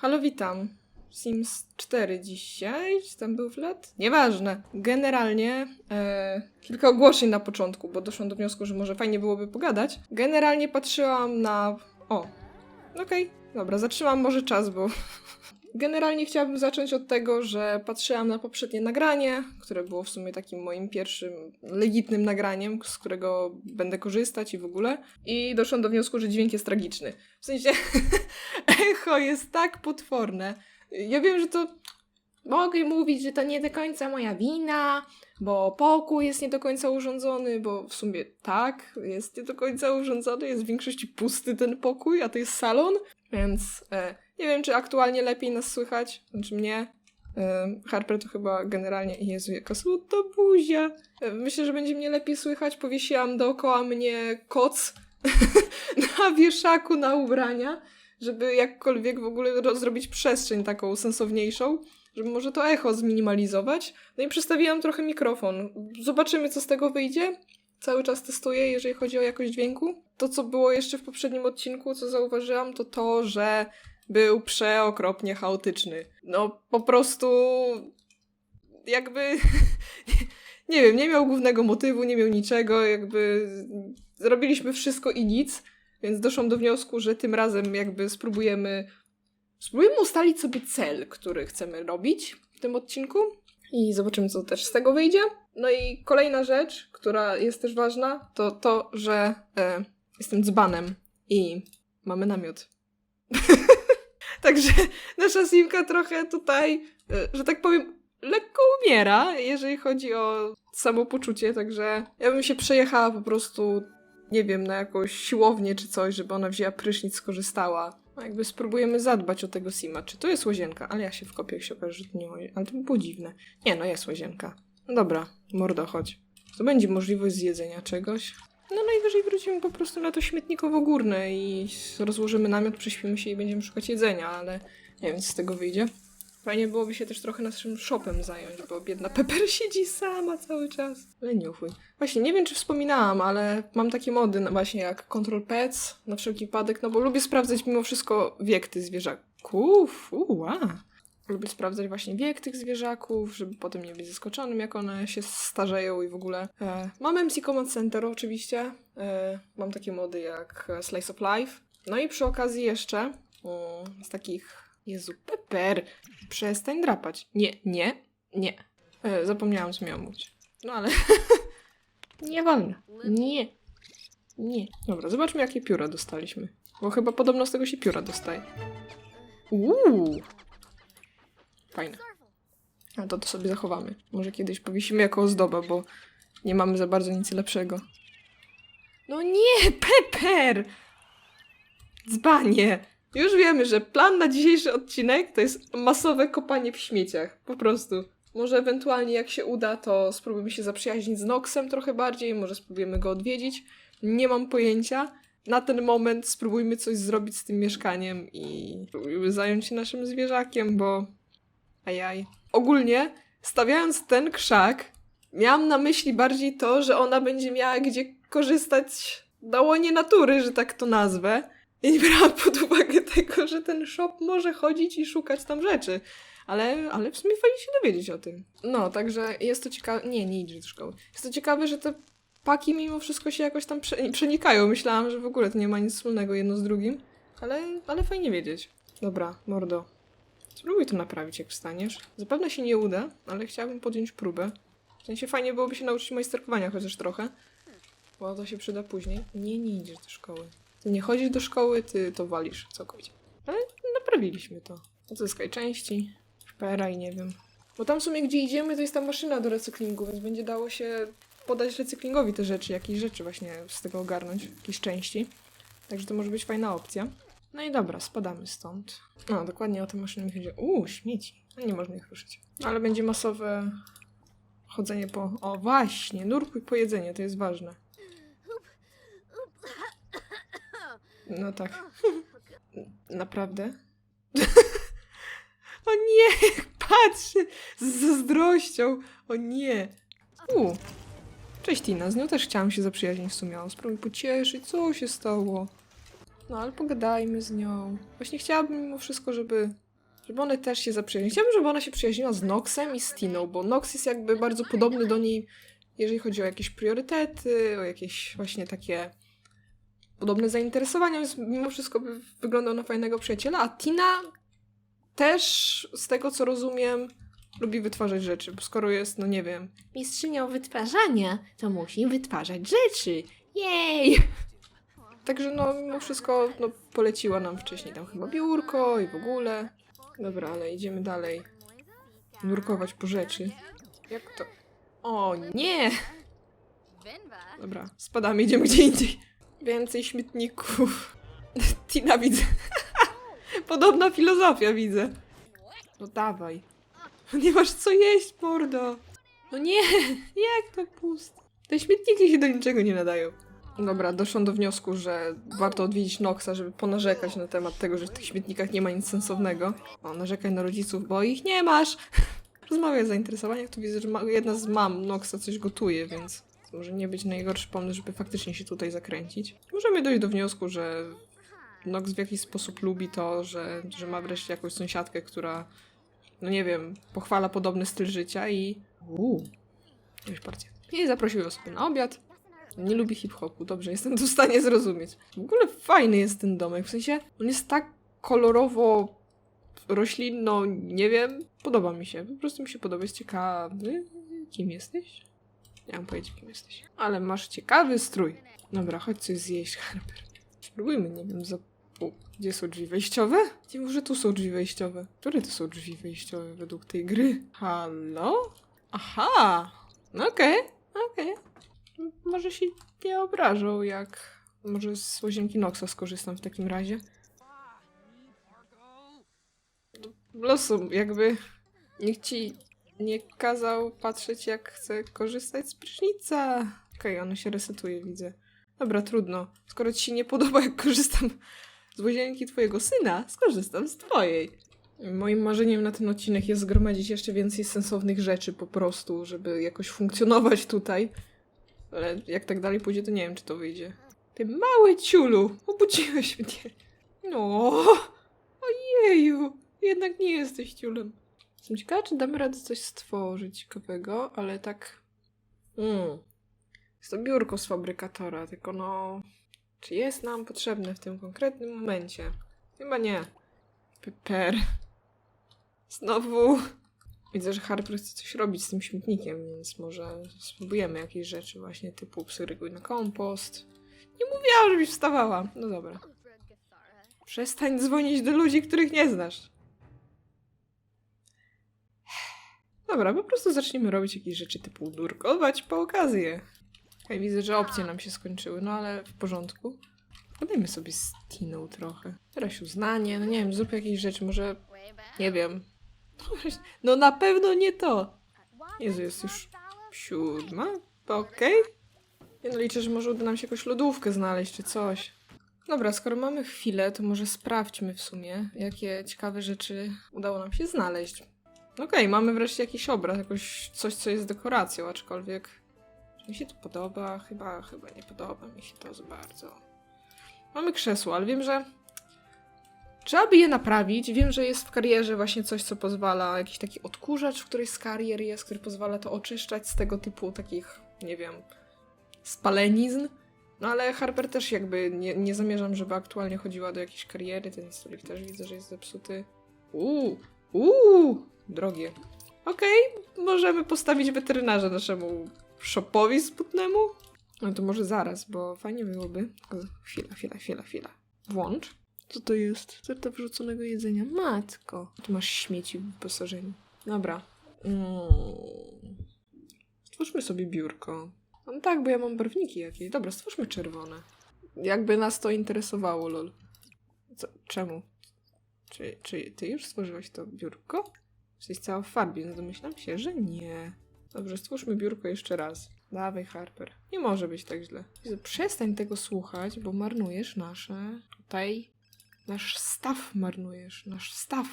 Halo, witam. Sims 4 dzisiaj, czy tam był wlot? Nieważne. Generalnie e, kilka ogłoszeń na początku, bo doszłam do wniosku, że może fajnie byłoby pogadać. Generalnie patrzyłam na... O, okej, dobra, zatrzymam może czas, bo... Generalnie chciałabym zacząć od tego, że patrzyłam na poprzednie nagranie, które było w sumie takim moim pierwszym legitnym nagraniem, z którego będę korzystać i w ogóle. I doszłam do wniosku, że dźwięk jest tragiczny. W sensie echo jest tak potworne. Ja wiem, że to mogę mówić, że to nie do końca moja wina, bo pokój jest nie do końca urządzony, bo w sumie tak, jest nie do końca urządzony, jest w większości pusty ten pokój, a to jest salon, więc e, nie wiem, czy aktualnie lepiej nas słychać, znaczy mnie. Harper to chyba generalnie, Jezu, jaka smutna buzia. Myślę, że będzie mnie lepiej słychać, powiesiłam dookoła mnie koc na wieszaku na ubrania, żeby jakkolwiek w ogóle ro- zrobić przestrzeń taką sensowniejszą, żeby może to echo zminimalizować. No i przestawiłam trochę mikrofon. Zobaczymy, co z tego wyjdzie. Cały czas testuję, jeżeli chodzi o jakość dźwięku. To, co było jeszcze w poprzednim odcinku, co zauważyłam, to to, że był przeokropnie chaotyczny. No, po prostu jakby nie wiem, nie miał głównego motywu, nie miał niczego, jakby zrobiliśmy wszystko i nic, więc doszłam do wniosku, że tym razem jakby spróbujemy spróbujemy ustalić sobie cel, który chcemy robić w tym odcinku i zobaczymy, co też z tego wyjdzie. No i kolejna rzecz, która jest też ważna, to to, że e, jestem dzbanem i mamy namiot. Także nasza Simka trochę tutaj, e, że tak powiem, lekko umiera, jeżeli chodzi o samopoczucie, także ja bym się przejechała po prostu, nie wiem, na jakąś siłownię czy coś, żeby ona wzięła prysznic, skorzystała. No jakby spróbujemy zadbać o tego Sima. Czy to jest łazienka? Ale ja się wkopię, jak się okaże, że to nie łazienka. Ale to by było dziwne. Nie, no jest łazienka. No dobra, mordo, chodź. To będzie możliwość zjedzenia czegoś. No najwyżej wrócimy po prostu na to śmietnikowo górne i rozłożymy namiot, prześpimy się i będziemy szukać jedzenia, ale nie wiem, co z tego wyjdzie. Fajnie byłoby się też trochę naszym shopem zająć, bo biedna Pepper siedzi sama cały czas. Leniuchuj. Właśnie, nie wiem, czy wspominałam, ale mam takie mody na- właśnie jak Control Pets, na wszelki wypadek, no bo lubię sprawdzać mimo wszystko wiek tych zwierzaków. Uła. Lubię sprawdzać właśnie wiek tych zwierzaków, żeby potem nie być zaskoczonym, jak one się starzeją i w ogóle. E, mam MC Command Center oczywiście. E, mam takie mody jak e, Slice of Life. No i przy okazji jeszcze mm, z takich... Jezu, Pepper! Przestań drapać. Nie, nie, nie. E, zapomniałam, co miałam mówić. No ale... nie wolno. Nie. Nie. Dobra, zobaczmy, jakie pióra dostaliśmy. Bo chyba podobno z tego się pióra dostaje. Uuu. Fajne. A to to sobie zachowamy. Może kiedyś powiesimy jako ozdoba, bo nie mamy za bardzo nic lepszego. No nie, Pepper! Dzbanie! Już wiemy, że plan na dzisiejszy odcinek to jest masowe kopanie w śmieciach. Po prostu. Może ewentualnie jak się uda, to spróbujemy się zaprzyjaźnić z Noxem trochę bardziej, może spróbujemy go odwiedzić. Nie mam pojęcia. Na ten moment spróbujmy coś zrobić z tym mieszkaniem i spróbujmy zająć się naszym zwierzakiem, bo Ajaj. Ogólnie, stawiając ten krzak, miałam na myśli bardziej to, że ona będzie miała gdzie korzystać na łonie natury, że tak to nazwę. I nie brałam pod uwagę tego, że ten shop może chodzić i szukać tam rzeczy. Ale, ale w sumie fajnie się dowiedzieć o tym. No, także jest to ciekawe. Nie, nie idzie do szkoły. Jest to ciekawe, że te paki mimo wszystko się jakoś tam prze- przenikają. Myślałam, że w ogóle to nie ma nic wspólnego jedno z drugim. Ale, ale fajnie wiedzieć. Dobra, mordo. Spróbuj to naprawić, jak wstaniesz. Zapewne się nie uda, ale chciałabym podjąć próbę. W sensie fajnie byłoby się nauczyć majsterkowania chociaż trochę, bo to się przyda później. Nie, nie idziesz do szkoły. Ty nie chodzisz do szkoły, ty to walisz całkowicie. Ale naprawiliśmy to. Odzyskaj części, szpera i nie wiem. Bo tam w sumie, gdzie idziemy, to jest ta maszyna do recyklingu, więc będzie dało się podać recyklingowi te rzeczy, jakieś rzeczy właśnie z tego ogarnąć, jakieś części. Także to może być fajna opcja. No i dobra, spadamy stąd. No, dokładnie o tę maszynę mi chodzi. Uuu, śmieci. No nie można ich ruszyć. Ale będzie masowe chodzenie po... O, właśnie, nurkuj po jedzenie, to jest ważne. No tak. Naprawdę? o nie, patrzy z zazdrością. O nie. U. Cześć Tina, z nią też chciałam się zaprzyjaźnić w sumie. Spróbuj pocieszyć, co się stało. No ale pogadajmy z nią. Właśnie chciałabym mimo wszystko, żeby Żeby one też się zaprzyjaźniły. Chciałabym, żeby ona się przyjaźniła z Noxem i z Tiną, bo Nox jest jakby bardzo podobny do niej, jeżeli chodzi o jakieś priorytety, o jakieś właśnie takie podobne zainteresowania, więc mimo wszystko by wyglądał na fajnego przyjaciela, a Tina też, z tego co rozumiem, lubi wytwarzać rzeczy, bo skoro jest, no nie wiem, mistrzynią wytwarzania, to musi wytwarzać rzeczy. Jej! Także no, mimo wszystko, no, poleciła nam wcześniej tam chyba biurko i w ogóle. Dobra, ale idziemy dalej. Nurkować po rzeczy. Jak to? O nie! Dobra, spadamy, idziemy gdzie indziej. Więcej śmietników. Tina widzę. Podobna filozofia widzę. No dawaj. Nie masz co jeść, mordo. No nie, jak to pusto. Te śmietniki się do niczego nie nadają. Dobra, doszłam do wniosku, że warto odwiedzić Noxa, żeby ponarzekać na temat tego, że w tych śmietnikach nie ma nic sensownego. O, narzekaj na rodziców, bo ich nie masz. Rozmawiaj o zainteresowaniach, tu widzę, że jedna z mam Noxa coś gotuje, więc to może nie być najgorszy pomysł, żeby faktycznie się tutaj zakręcić. Możemy dojść do wniosku, że Nox w jakiś sposób lubi to, że, że ma wreszcie jakąś sąsiadkę, która, no nie wiem, pochwala podobny styl życia i... Uuu, jakieś porcje. I zaprosił ją sobie na obiad. Nie lubi hip-hopu, dobrze, jestem tu w stanie zrozumieć. W ogóle fajny jest ten domek, w sensie on jest tak kolorowo roślinno, nie wiem, podoba mi się, po prostu mi się podoba, jest ciekawy. Kim jesteś? Nie mam pojęcia, kim jesteś. Ale masz ciekawy strój. Dobra, chodź coś zjeść, Harper. Spróbujmy, nie wiem, za... O, gdzie są drzwi wejściowe? Gdzie może tu są drzwi wejściowe? Które to są drzwi wejściowe według tej gry? Halo? Aha! No okej, okej. M- Może się nie obrażą, jak... Może z łazienki Noxa skorzystam w takim razie. Losu, jakby... Nikt ci nie kazał patrzeć, jak chcę korzystać z prysznica. Okej, ono się resetuje, widzę. Dobra, trudno. Skoro ci się nie podoba, jak korzystam z łazienki twojego syna, skorzystam z twojej. Moim marzeniem na ten odcinek jest zgromadzić jeszcze więcej sensownych rzeczy po prostu, żeby jakoś funkcjonować tutaj. Ale jak tak dalej pójdzie, to nie wiem, czy to wyjdzie. Ty mały ciulu, obudziłeś mnie. No, ojeju, jednak nie jesteś ciulem. Jestem ciekawa, czy damy radę coś stworzyć ciekawego, ale tak... Mm. Jest to biurko z fabrykatora, tylko no... Czy jest nam potrzebne w tym konkretnym momencie? Chyba nie. Peper. Znowu. Widzę, że Harper chce coś robić z tym śmietnikiem, więc może spróbujemy jakieś rzeczy właśnie typu psyryguj na kompost. Nie mówiłam, żebyś wstawała. No dobra. Przestań dzwonić do ludzi, których nie znasz. Dobra, po prostu zaczniemy robić jakieś rzeczy typu nurkować po okazję. Okej, widzę, że opcje nam się skończyły, no ale w porządku. Podajmy sobie z Tiną trochę. Teraz uznanie, no nie wiem, zrób jakieś rzeczy, może... Nie wiem. No na pewno nie to. Jezu, jest już siódma? Okej. Ja no liczę, że może uda nam się jakąś lodówkę znaleźć, czy coś. Dobra, skoro mamy chwilę, to może sprawdźmy w sumie, jakie ciekawe rzeczy udało nam się znaleźć. Okej, mamy wreszcie jakiś obraz, jakoś coś, co jest dekoracją, aczkolwiek... Mi się to podoba? Chyba, chyba nie podoba mi się to za bardzo. Mamy krzesło, ale wiem, że trzeba by je naprawić. Wiem, że jest w karierze właśnie coś, co pozwala, jakiś taki odkurzacz w którejś z karier jest, który pozwala to oczyszczać z tego typu takich, nie wiem, spalenizn. No ale Harper też jakby nie, nie zamierzam, żeby aktualnie chodziła do jakiejś kariery. Ten stolik też widzę, że jest zepsuty. Uuu, uuu, drogie. Okej, możemy postawić weterynarza naszemu szopowi sputnemu. No to może zaraz, bo fajnie byłoby. Chwila, chwila, chwila, chwila. Włącz. Co to jest? Certa wrzuconego jedzenia. Matko. Tu masz śmieci w wyposażeniu. Dobra. Mm. Stwórzmy sobie biurko. No tak, bo ja mam barwniki jakieś. Dobra, stwórzmy czerwone. Jakby nas to interesowało, lol. Co, czemu? Czy, czy ty już stworzyłaś to biurko? Jesteś cała w farbie, no domyślam się, że nie. Dobrze, stwórzmy biurko jeszcze raz. Dawaj, Harper. Nie może być tak źle. Przestań tego słuchać, bo marnujesz nasze tutaj. Nasz staw marnujesz. Nasz staw.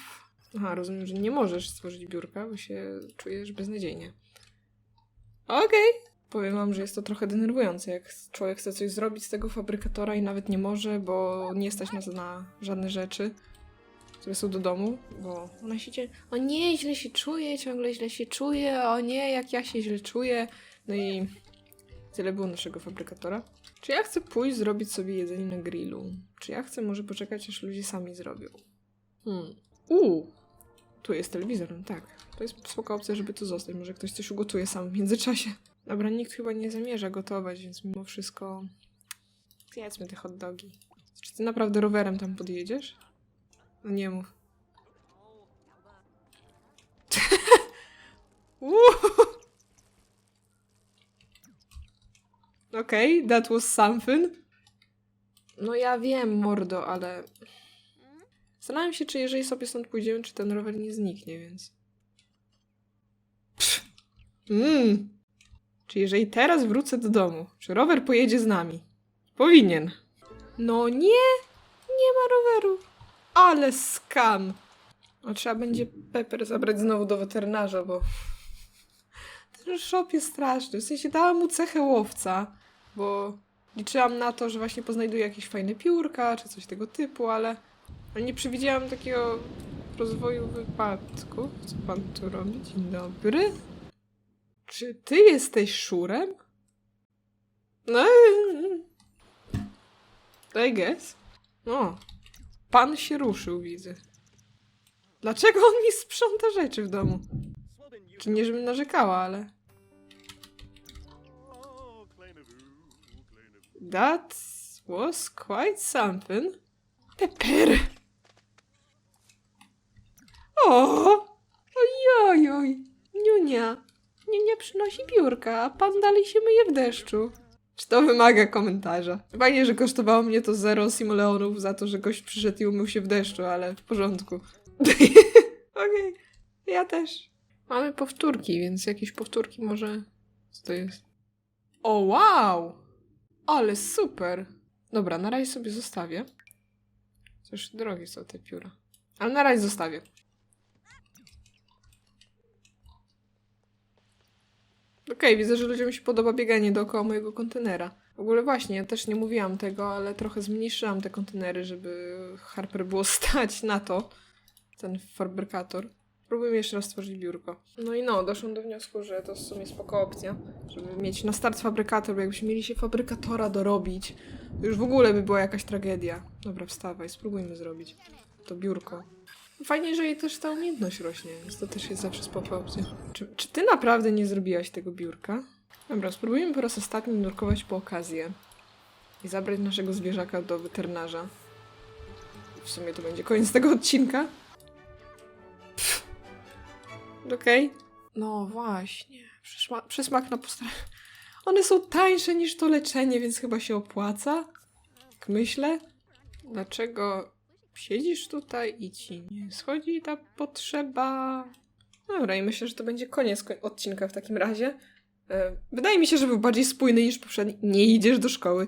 Aha, rozumiem, że nie możesz stworzyć biurka, bo się czujesz beznadziejnie. Okej. Powiem wam, że jest to trochę denerwujące, jak człowiek chce coś zrobić z tego fabrykatora i nawet nie może, bo nie stać nas na żadne rzeczy. Które są do domu, bo ona się cie... O nie, źle się czuje, ciągle źle się czuje, o nie, jak ja się źle czuję. No i tyle było naszego fabrykatora. Czy ja chcę pójść zrobić sobie jedzenie na grillu? Czy ja chcę może poczekać, aż ludzie sami zrobią? Hmm. Uuu, tu jest telewizor, no tak. To jest spoko opcja, żeby tu zostać. Może ktoś coś ugotuje sam w międzyczasie. Dobra, nikt chyba nie zamierza gotować, więc mimo wszystko zjedzmy te hot dogi. Czy ty naprawdę rowerem tam podjedziesz? No nie mów. Uuu. Okej, that was something. No ja wiem, mordo, ale... Zastanawiam się, czy jeżeli sobie stąd pójdziemy, czy ten rower nie zniknie, więc... Pff. Mm. Czy jeżeli teraz wrócę do domu, czy rower pojedzie z nami? Powinien. No nie, nie ma roweru. Ale skam. No trzeba będzie Pepper zabrać znowu do weterynarza, bo shop jest straszny. W sensie dałam mu cechę łowca, bo liczyłam na to, że właśnie poznajduję jakieś fajne piórka, czy coś tego typu, ale, ale nie przewidziałam takiego rozwoju wypadków. Co pan tu robi? Dzień dobry. Czy ty jesteś szurem? No, I guess. O, pan się ruszył, widzę. Dlaczego on mi sprząta rzeczy w domu? Czy nie, żebym narzekała, ale... That was quite something. Pepper! O! Ojojoj! Niunia! Niunia przynosi biurka, a pan dalej się myje w deszczu. Czy to wymaga komentarza? Fajnie, że kosztowało mnie to zero simoleonów za to, że gość przyszedł i umył się w deszczu, ale w porządku. Okej, ja też. Mamy powtórki, więc jakieś powtórki może... Co to jest? O, wow! Ale super! Dobra, na razie sobie zostawię. Coś drogie są te pióra. Ale na razie zostawię. Okej, widzę, że ludziom się podoba bieganie dookoła mojego kontenera. W ogóle właśnie, ja też nie mówiłam tego, ale trochę zmniejszyłam te kontenery, żeby Harper było stać na to. Ten fabrykator. Spróbujmy jeszcze raz stworzyć biurko. No i no, doszłam do wniosku, że to w sumie spoko opcja, żeby mieć na start fabrykator, bo jakbyśmy mieli się fabrykatora dorobić, to już w ogóle by była jakaś tragedia. Dobra, wstawaj, spróbujmy zrobić to biurko. Fajnie, że jej też ta umiejętność rośnie, więc to też jest zawsze spoko opcja. Czy, czy ty naprawdę nie zrobiłaś tego biurka? Dobra, spróbujmy po raz ostatni nurkować po okazję i zabrać naszego zwierzaka do weterynarza. W sumie to będzie koniec tego odcinka. Okej. No właśnie. Przysma- przysmak na postra... One są tańsze niż to leczenie, więc chyba się opłaca. Tak myślę. Dlaczego siedzisz tutaj i ci nie schodzi ta potrzeba? Dobra, i myślę, że to będzie koniec ko- odcinka w takim razie. E, Wydaje mi się, że był bardziej spójny niż poprzedni. Nie idziesz do szkoły.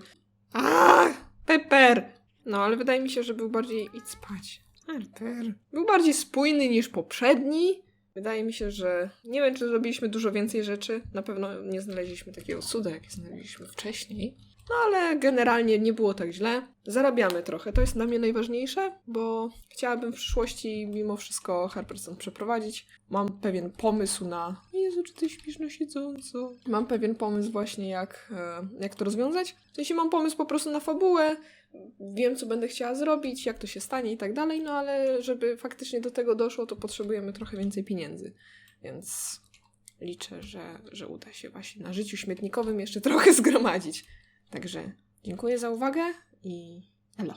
A, Pepper! No, ale wydaje mi się, że był bardziej. Idź spać. Pepper. Był bardziej spójny niż poprzedni. Wydaje mi się, że nie wiem, czy zrobiliśmy dużo więcej rzeczy. Na pewno nie znaleźliśmy takiego cuda, jakie znaleźliśmy wcześniej. No ale generalnie nie było tak źle. Zarabiamy trochę, to jest dla mnie najważniejsze, bo chciałabym w przyszłości mimo wszystko Harperson przeprowadzić. Mam pewien pomysł na... Jezu, czy ty śpisz na siedząco? Mam pewien pomysł właśnie jak, e, jak to rozwiązać. W sensie mam pomysł po prostu na fabułę, wiem co będę chciała zrobić, jak to się stanie i tak dalej, no ale żeby faktycznie do tego doszło, to potrzebujemy trochę więcej pieniędzy. Więc liczę, że, że uda się właśnie na życiu śmietnikowym jeszcze trochę zgromadzić. Także dziękuję za uwagę i elo.